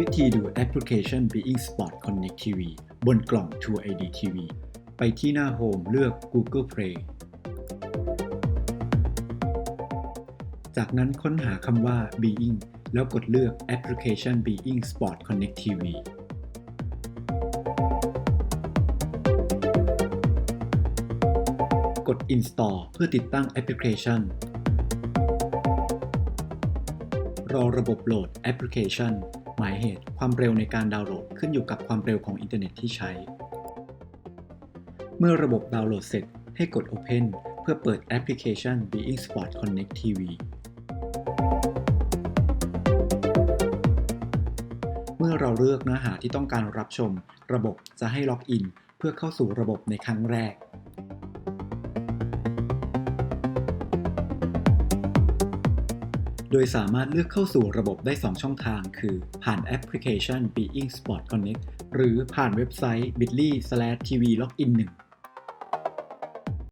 วิธีดูแอปพลิเคชัน Being Sport Connect TV บนกล่อง True ID TV ไปที่หน้าโฮมเลือก Google Play จากนั้นค้นหาคำว่า Being แล้วกดเลือกแอปพลิเคชัน Being Sport Connect TV กด Install เพื่อติดตั้งแอปพลิเคชัน รอระบบโหลดแอปพลิเคชัน หมายเหตุ ความเร็วในการดาวน์โหลดขึ้นอยู่กับความเร็วของอินเทอร์เน็ตที่ใช้ เมื่อระบบดาวน์โหลดเสร็จให้กด Open เพื่อเปิดแอปพลิเคชัน Being Sport Connect TV เมื่อเราเลือกเนื้อหาที่ต้องการรับชม ระบบจะให้ล็อกอิน เพื่อเข้าสู่ระบบในครั้งแรก โดยสามารถเลือกเข้าสู่ระบบได้ 2 ช่องทาง คือ ผ่านแอปพลิเคชัน Being Sport Connect หรือผ่านเว็บไซต์ bit.ly/tvlogin1